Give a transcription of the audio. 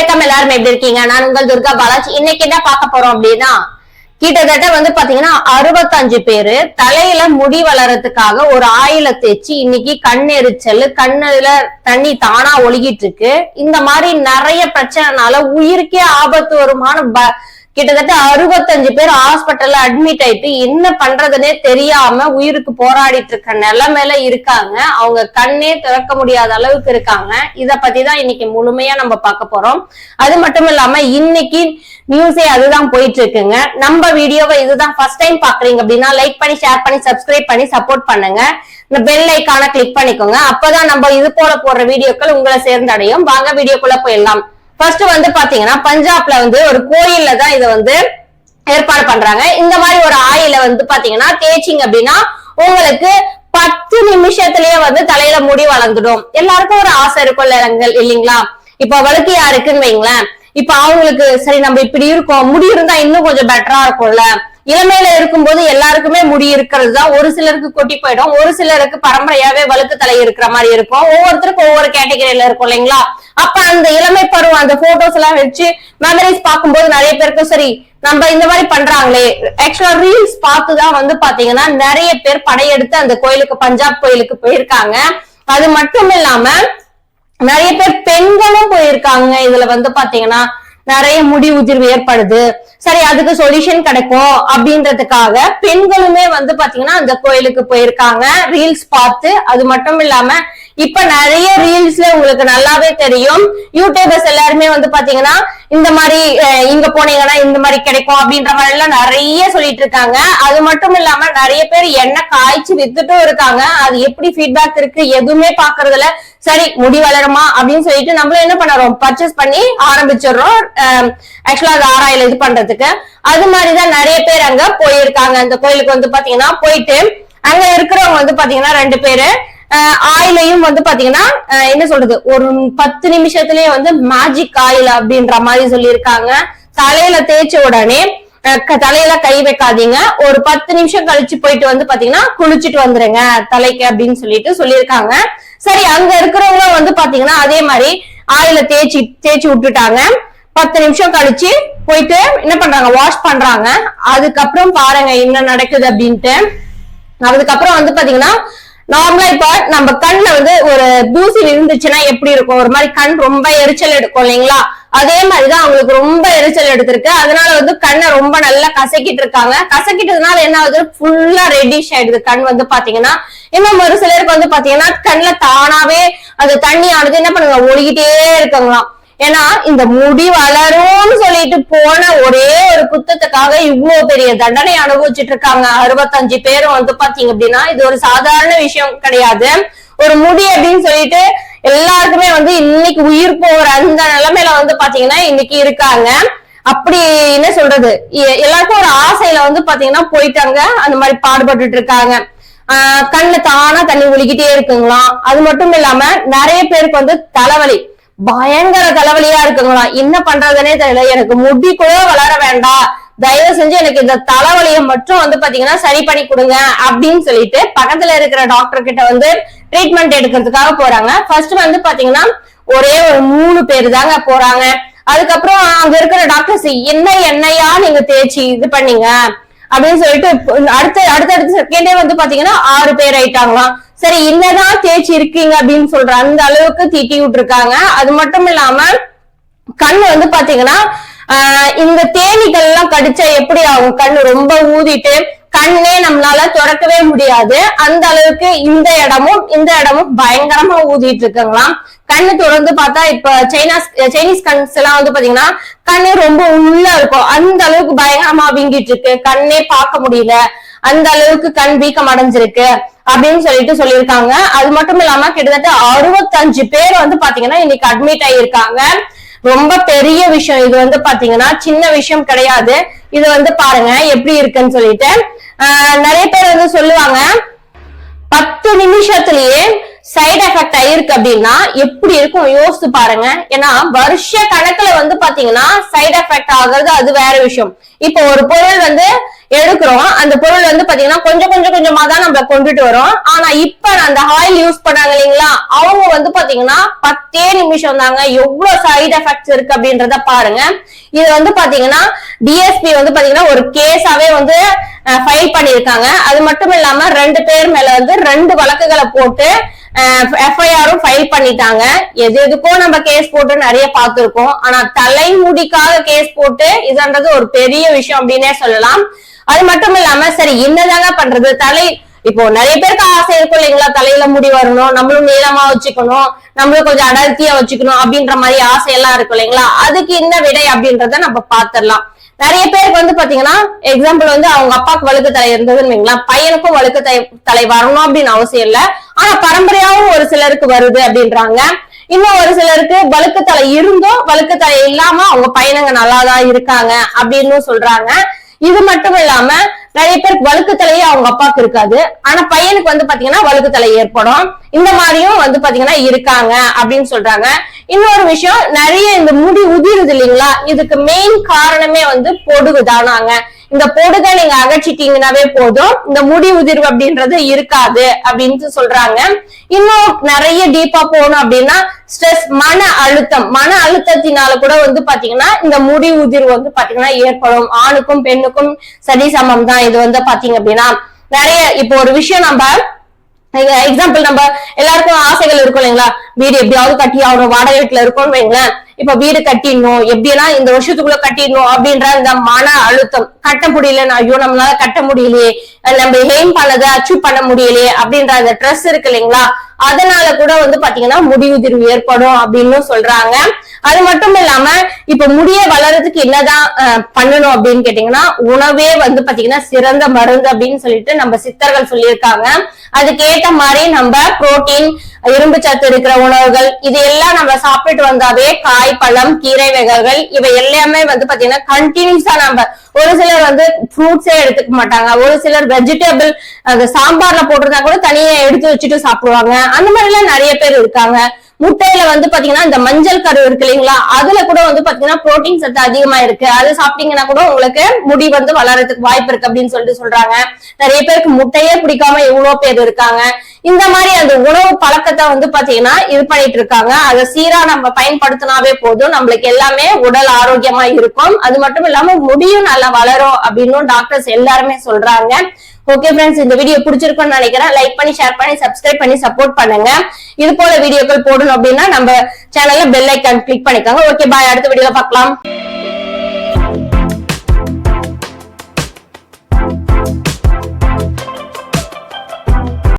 வணக்கம் எல்லாரும் எப்படி இருக்கீங்க? நான் உங்கள் துர்கா பாலாஜி. இன்னைக்கு என்ன பார்க்க போறோம் அப்படின்னா கிட்டத்தட்ட வந்து பாத்தீங்கன்னா அறுபத்தஞ்சு பேரு தலையில முடி வளர்றதுக்காக ஒரு ஆயில தேய்ச்சி இன்னைக்கு கண் எரிச்சல் கண்ணுல தண்ணி தானா ஒழுகிட்டு இருக்கு. இந்த மாதிரி நிறைய பிரச்சனைனால உயிருக்கே ஆபத்து வருமான கிட்டத்தட்ட அறுபத்தஞ்சு பேர் ஹாஸ்பிட்டல்ல அட்மிட் ஆயிட்டு என்ன பண்றதுன்னே தெரியாம உயிருக்கு போராடிட்டு இருக்க நிலைமையில இருக்காங்க. அவங்க கண்ணே திறக்க முடியாத அளவுக்கு இருக்காங்க. இத பத்தி தான் இன்னைக்கு முழுமையா நம்ம பார்க்க போறோம். அது மட்டும் இல்லாம இன்னைக்கு நியூஸே அதுதான் போயிட்டு இருக்குங்க. நம்ம வீடியோவை இதுதான் ஃபர்ஸ்ட் டைம் பாக்குறீங்க அப்படின்னா லைக் பண்ணி ஷேர் பண்ணி சப்ஸ்கிரைப் பண்ணி சப்போர்ட் பண்ணுங்க. இந்த பெல் ஐக்கான கிளிக் பண்ணிக்கோங்க. அப்பதான் நம்ம இது போல போடுற வீடியோக்கள் உங்களை சேர்ந்தடையும். வாங்க வீடியோக்குள்ள போயிடலாம். ஃபர்ஸ்ட் வந்து பாத்தீங்கன்னா பஞ்சாப்ல வந்து ஒரு கோயில்ல தான் இதை வந்து ஏற்பாடு பண்றாங்க. இந்த மாதிரி ஒரு ஆயில வந்து பாத்தீங்கன்னா தேய்ச்சிங்க அப்படின்னா உங்களுக்கு பத்து நிமிஷத்திலேயே வந்து தலையில முடி வளர்ந்துடும். எல்லாருக்கும் ஒரு ஆசை இருக்கும்ல இல்லங்க- இல்லைங்களா? இப்ப அவளுக்கு யாருக்குன்னு வைங்களேன். இப்ப அவங்களுக்கு சரி நம்ம இப்படி இருக்கோம் முடி இருந்தா இன்னும் கொஞ்சம் பெட்டரா இருக்கும்ல. இளமையில இருக்கும்போது எல்லாருக்குமே முடி இருக்கிறது தான் ஒரு சிலருக்கு கொட்டி போயிடும். ஒரு சிலருக்கு பரம்பரையாவே வழுக்கு தலை இருக்கிற மாதிரி இருக்கும். ஒவ்வொருத்தருக்கும் ஒவ்வொரு கேட்டகரியில இருக்கும் இல்லைங்களா? அப்ப அந்த இளமை பருவம் அந்த போட்டோஸ் எல்லாம் வச்சு மெமரிஸ் பார்க்கும்போது நிறைய பேருக்கும் சரி நம்ம இந்த மாதிரி பண்றாங்களே. ஆக்சுவலா ரீல்ஸ் பார்த்துதான் வந்து பாத்தீங்கன்னா நிறைய பேர் படையெடுத்து அந்த கோயிலுக்கு பஞ்சாப் கோயிலுக்கு போயிருக்காங்க. அது மட்டும் இல்லாம நிறைய பேர் பெண்களும் போயிருக்காங்க. இதுல வந்து பாத்தீங்கன்னா நிறைய முடி உதிர்வு ஏற்படுது. சரி அதுக்கு சொல்யூஷன் கிடைக்கும் அப்படின்றதுக்காக பெண்களுமே வந்து பாத்தீங்கன்னா அந்த கோயிலுக்கு போயிருக்காங்க. ரீல்ஸ் பார்த்து அது மட்டும் இல்லாம இப்ப நிறைய ரீல்ஸ்ல உங்களுக்கு நல்லாவே தெரியும். யூடியூபர்ஸ் எல்லாருமே வந்து பாத்தீங்கன்னா இந்த மாதிரி இங்க போனீங்கன்னா இந்த மாதிரி கிடைக்கும் அப்படின்ற மாதிரி எல்லாம் நிறைய சொல்லிட்டு இருக்காங்க. அது மட்டும் இல்லாம நிறைய பேர் எண்ணெய் காய்ச்சி வித்துட்டும் இருக்காங்க. அது எப்படி ஃபீட்பேக் இருக்கு எதுவுமே பாக்குறதுல சரி முடி வளருமா அப்படின்னு சொல்லிட்டு நம்மளும் என்ன பண்ணுறோம்? பர்ச்சேஸ் பண்ணி ஆரம்பிச்சிடுறோம். ஆக்சுவலா அது ஆராயில இது பண்றதுக்கு. அது மாதிரிதான் நிறைய பேர் அங்க போயிருக்காங்க. அந்த கோயிலுக்கு வந்து பாத்தீங்கன்னா போயிட்டு அங்க இருக்கிறவங்க வந்து பாத்தீங்கன்னா ரெண்டு பேரு. ஆயிலையும் வந்து பாத்தீங்கன்னா என்ன சொல்றது? ஒரு பத்து நிமிஷத்துலயே வந்து மேஜிக் ஆயில் அப்படின்ற மாதிரி சொல்லியிருக்காங்க. தலையில தேய்ச்ச உடனே தலையில கை வைக்காதீங்க. ஒரு பத்து நிமிஷம் கழிச்சு போயிட்டு வந்து பாத்தீங்கன்னா குளிச்சுட்டு வந்துருங்க தலைக்கு அப்படின்னு சொல்லிட்டு சொல்லியிருக்காங்க. சரி அங்க இருக்கிறவங்க வந்து பாத்தீங்கன்னா அதே மாதிரி ஆயில தேய்ச்சி தேய்ச்சி விட்டுட்டாங்க. பத்து நிமிஷம் கழிச்சு போயிட்டு என்ன பண்றாங்க? வாஷ் பண்றாங்க. அதுக்கப்புறம் பாருங்க என்ன நடக்குது அப்படின்ட்டு. அதுக்கப்புறம் வந்து பாத்தீங்கன்னா நார்மலா இப்ப நம்ம கண்ணுல வந்து ஒரு தூசி இருந்துச்சுன்னா எப்படி இருக்கும்? ஒரு மாதிரி கண் ரொம்ப எரிச்சல் எடுக்கும் இல்லைங்களா? அதே மாதிரிதான் அவங்களுக்கு ரொம்ப எரிச்சல் எடுத்திருக்கு. அதனால வந்து கண்ணை ரொம்ப நல்லா கசக்கிட்டு இருக்காங்க. கசக்கிட்டதுனால என்ன ஆகுது? ஃபுல்லா ரெட்டிஷ் ஆயிடுது. கண் வந்து பாத்தீங்கன்னா இன்னும் ஒரு சிலருக்கு வந்து பாத்தீங்கன்னா கண்ணுல தானாவே அது தண்ணி ஆனது என்ன பண்ணுங்க? ஒழுகிட்டே இருக்காங்களாம். ஏன்னா இந்த முடி வளரும்னு சொல்லிட்டு போன ஒரே ஒரு குத்தத்துக்காக இவ்வளவு பெரிய தண்டனை அனுபவிச்சுட்டு இருக்காங்க. அறுபத்தஞ்சு பேரும் வந்து பாத்தீங்க அப்படின்னா இது ஒரு சாதாரண விஷயம் கிடையாது. ஒரு முடி அப்படின்னு சொல்லிட்டு எல்லாருக்குமே வந்து இன்னைக்கு உயிர் போற அந்த நிலைமையில வந்து பாத்தீங்கன்னா இன்னைக்கு இருக்காங்க. அப்படி என்ன சொல்றது எல்லாருக்கும் ஒரு ஆசையில வந்து பாத்தீங்கன்னா போயிட்டாங்க. அந்த மாதிரி பாடுபட்டுட்டு இருக்காங்க. ஆஹ் கண்ணு தானா தண்ணி ஒழிக்கிட்டே இருக்குங்களாம். அது மட்டும் இல்லாம நிறைய பேருக்கு வந்து தலைவலி. பயங்கர தலைவலியா இருக்குங்களா என்ன பண்றதுனே தெரியல. எனக்கு முடி கூட வளர வேண்டாம். தயவு செஞ்சு எனக்கு இந்த தலைவலியை மட்டும் வந்து பாத்தீங்கன்னா சரி பண்ணி கொடுங்க அப்படின்னு சொல்லிட்டு பக்கத்துல இருக்கிற டாக்டர் கிட்ட வந்து ட்ரீட்மெண்ட் எடுக்கிறதுக்காக போறாங்க. ஃபர்ஸ்ட் வந்து பாத்தீங்கன்னா ஒரே ஒரு மூணு பேர் தாங்க போறாங்க. அதுக்கப்புறம் அங்க இருக்கிற டாக்டர்ஸ் என்ன எண்ணெயா நீங்க தேய்ச்சி இது பண்ணீங்க? அப்படின்னு சொல்லிட்டு அடுத்த அடுத்தடுத்த செகண்டே வந்து பாத்தீங்கன்னா ஆறு பேர் ஆயிட்டாங்களாம். சரி என்னதான் தேய்ச்சி இருக்கீங்க அப்படின்னு சொல்ற அந்த அளவுக்கு தீட்டி விட்டுருக்காங்க. அது மட்டும் இல்லாம கண் வந்து பாத்தீங்கன்னா ஆஹ் இந்த தேனீகள் எல்லாம் கடிச்சா எப்படி ஆகும்? கண்ணு ரொம்ப ஊதிட்டு கண்ணே நம்மளால திறக்கவே முடியாது. அந்த அளவுக்கு இந்த இடமும் இந்த இடமும் பயங்கரமா ஊதிட்டு இருக்குங்களாம். கண்ணு திறந்து பார்த்தா இப்ப சைனாஸ் சைனீஸ் கண்ஸ் எல்லாம் வந்து பாத்தீங்கன்னா கண்ணு ரொம்ப உள்ள இருக்கும். அந்த அளவுக்கு பயங்கரமா வீங்கிட்டு இருக்கு. கண்ணே பார்க்க முடியல. அந்த அளவுக்கு கண் வீக்கம் அடைஞ்சிருக்கு. அப்படின்னு சொல்லிட்டு சொல்லியிருக்காங்க. அது மட்டும் இல்லாம கிட்டத்தட்ட அறுபத்தஞ்சு பேர் வந்து பாத்தீங்கன்னா இன்னைக்கு அட்மிட் ஆகியிருக்காங்க ரொம்ப பெரிய விஷயம். இது வந்து பாத்தீங்கன்னா சின்ன விஷயம் கிடையாது. இது வந்து பாருங்க எப்படி இருக்குன்னு சொல்லிட்டு. நிறைய பேர் வந்து சொல்லுவாங்க பத்து நிமிஷத்துலயே சைடு எஃபெக்ட் ஆயிருக்கு அப்படின்னா எப்படி இருக்கும்? யோசித்து பாருங்க. ஏன்னா வருஷ கணக்குல வந்து பாத்தீங்கன்னா சைடு எஃபெக்ட் ஆகுறது அது வேற விஷயம். இப்போ ஒரு பொருள் வந்து எடுக்கிறோம். அந்த பொருள் வந்து பாத்தீங்கன்னா கொஞ்சம் கொஞ்சம் கொஞ்சமா தான் நம்ம கொண்டுட்டு வரோம். ஆனா இப்ப அந்த ஆயில் யூஸ் பண்ணாங்க இல்லைங்களா? அவங்க வந்து பாத்தீங்கன்னா பத்தே நிமிஷம் தாங்க எவ்வளவு சைடு எஃபெக்ட்ஸ் இருக்கு அப்படின்றத பாருங்க. இது வந்து பாத்தீங்கன்னா டிஎஸ்பி வந்து பாத்தீங்கன்னா ஒரு கேஸாவே வந்து ஃபைல் பண்ணிருக்காங்க அது மட்டும் இல்லாம ரெண்டு பேர் மேல வந்து ரெண்டு வழக்குகளை போட்டு எஃப்ஐஆரும் ஃபைல் பண்ணிட்டாங்க. எது எதுக்கோ நம்ம கேஸ் போட்டு நிறைய பார்த்திருக்கோம். ஆனா தலைமுடிக்காக கேஸ் போட்டு இதுன்றது ஒரு பெரிய விஷயம் அப்படின்னே சொல்லலாம். அது மட்டும் இல்லாம சரி என்னதாங்க பண்றது? தலை இப்போ நிறைய பேருக்கு ஆசை இருக்கும் இல்லைங்களா? தலையில முடி வரணும் நம்மளும் நீளமா வச்சுக்கணும் நம்மளும் கொஞ்சம் அடர்த்தியா வச்சுக்கணும் அப்படின்ற மாதிரி ஆசை எல்லாம் இருக்கும் இல்லைங்களா? அதுக்கு என்ன விடை அப்படின்றத நம்ம பாத்திரலாம் நிறைய பேருக்கு வந்து பாத்தீங்கன்னா எக்ஸாம்பிள் வந்து அவங்க அப்பாவுக்கு வழுக்கு தலை இருந்ததுன்னு வைங்களேன். பையனுக்கும் வழுக்கு தலை தலை வரணும் அப்படின்னு அவசியம் இல்லை. பரம்பரையாவும் ஒரு சிலருக்கு வருது அப்படின்றாங்க. இன்னும் ஒரு சிலருக்கு வழுக்கு தலை இருந்தும் வழுக்கு தலை இல்லாம அவங்க பையனுங்க நல்லாதான் இருக்காங்க அப்படின்னு சொல்றாங்க. இது மட்டும் இல்லாம நிறைய பேருக்கு வழுக்கு தலையே அவங்க அப்பாவுக்கு இருக்காது. ஆனா பையனுக்கு வந்து பாத்தீங்கன்னா வழுக்கு தலை ஏற்படும். இந்த மாதிரியும் வந்து பாத்தீங்கன்னா இருக்காங்க அப்படின்னு சொல்றாங்க. இன்னொரு விஷயம் நிறைய இந்த முடி உதிருது இல்லைங்களா? இதுக்கு மெயின் காரணமே வந்து பொடுகு தானாங்க இந்த பொடுகை நீங்க அகற்றிட்டீங்கன்னாவே போதும். இந்த முடி உதிர்வு அப்படின்றது இருக்காது அப்படின்னு சொல்றாங்க. இன்னும் நிறைய டீப்பா போகணும் அப்படின்னா ஸ்ட்ரெஸ் மன அழுத்தம். மன அழுத்தத்தினால கூட வந்து பாத்தீங்கன்னா இந்த முடி உதிர்வு வந்து பாத்தீங்கன்னா ஏற்படும். ஆணுக்கும் பெண்ணுக்கும் சரி சமம் தான். இது வந்து பாத்தீங்க அப்படின்னா நிறைய இப்போ ஒரு விஷயம் நம்ம எக்ஸாம்பிள் நம்ம எல்லாருக்கும் ஆசைகள் இருக்கும் இல்லைங்களா? வீடு எப்படியாவது கட்டி ஆகணும் வாடகை வீட்டுல இருக்கோம்னு வைங்களேன். இப்ப வீடு கட்டிடணும் எப்படியெல்லாம் இந்த வருஷத்துக்குள்ள கட்டிடணும் அப்படின்ற இந்த மன அழுத்தம். கட்ட முடியலன்னு ஐயோ நம்மளால கட்ட முடியலையே. நம்ம எய்ம் பண்ணதை அச்சீவ் பண்ண முடியலையே அப்படின்ற அந்த ட்ரெஸ் இருக்கு இல்லைங்களா? அதனால கூட வந்து பாத்தீங்கன்னா முடிவுதிர்வு ஏற்படும் அப்படின்னு சொல்றாங்க. அது மட்டும் இல்லாம இப்ப முடிய வளர்றதுக்கு என்னதான் பண்ணணும் அப்படின்னு கேட்டீங்கன்னா உணவே வந்து பாத்தீங்கன்னா சிறந்த மருந்து அப்படின்னு சொல்லிட்டு நம்ம சித்தர்கள் சொல்லியிருக்காங்க. அதுக்கு ஏத்த மாதிரி நம்ம புரோட்டீன் இரும்பு சத்து இருக்கிற உணவுகள் இது எல்லாம் நம்ம சாப்பிட்டு வந்தாவே காய் பழம் கீரை வகைகள் இவை எல்லாமே வந்து பாத்தீங்கன்னா கண்டினியூஸா நம்ம ஒரு சிலர் வந்து ஃப்ரூட்ஸே எடுத்துக்க மாட்டாங்க. ஒரு சிலர் வெஜிடபிள் அந்த சாம்பார்ல போட்டிருந்தா கூட தனியா எடுத்து வச்சுட்டு சாப்பிடுவாங்க. அந்த மாதிரி எல்லாம் நிறைய பேர் இருக்காங்க. முட்டையில வந்து பாத்தீங்கன்னா இந்த மஞ்சள் கரு இருக்கு இல்லைங்களா? அதுல கூட வந்து பாத்தீங்கன்னா புரோட்டீன் சத்து அதிகமா இருக்கு. அது சாப்பிட்டீங்கன்னா கூட உங்களுக்கு முடி வந்து வளர்றதுக்கு வாய்ப்பு இருக்கு அப்படின்னு சொல்லிட்டு சொல்றாங்க. நிறைய பேருக்கு முட்டையே பிடிக்காம எவ்வளவு பேர் இருக்காங்க. இந்த மாதிரி அந்த உணவு பழக்கத்தை வந்து பாத்தீங்கன்னா இது பண்ணிட்டு இருக்காங்க. அதை சீரா நம்ம பயன்படுத்தினாவே போதும். நம்மளுக்கு எல்லாமே உடல் ஆரோக்கியமா இருக்கும். அது மட்டும் இல்லாம முடியும் நல்லா வளரும் அப்படின்னு டாக்டர்ஸ் எல்லாருமே சொல்றாங்க. ஓகே ஃப்ரெண்ட்ஸ் இந்த வீடியோ பிடிச்சிருக்கும்னு நினைக்கிறேன். லைக் பண்ணி ஷேர் பண்ணி சப்ஸ்கிரைப் பண்ணி சப்போர்ட் பண்ணுங்க. இது போல வீடியோக்கள் போடணும் அப்படின்னா நம்ம சேனல்ல பெல் ஐக்கான் கிளிக் பண்ணிக்கோங்க. ஓகே பாய் அடுத்த வீடியோ பார்க்கலாம்.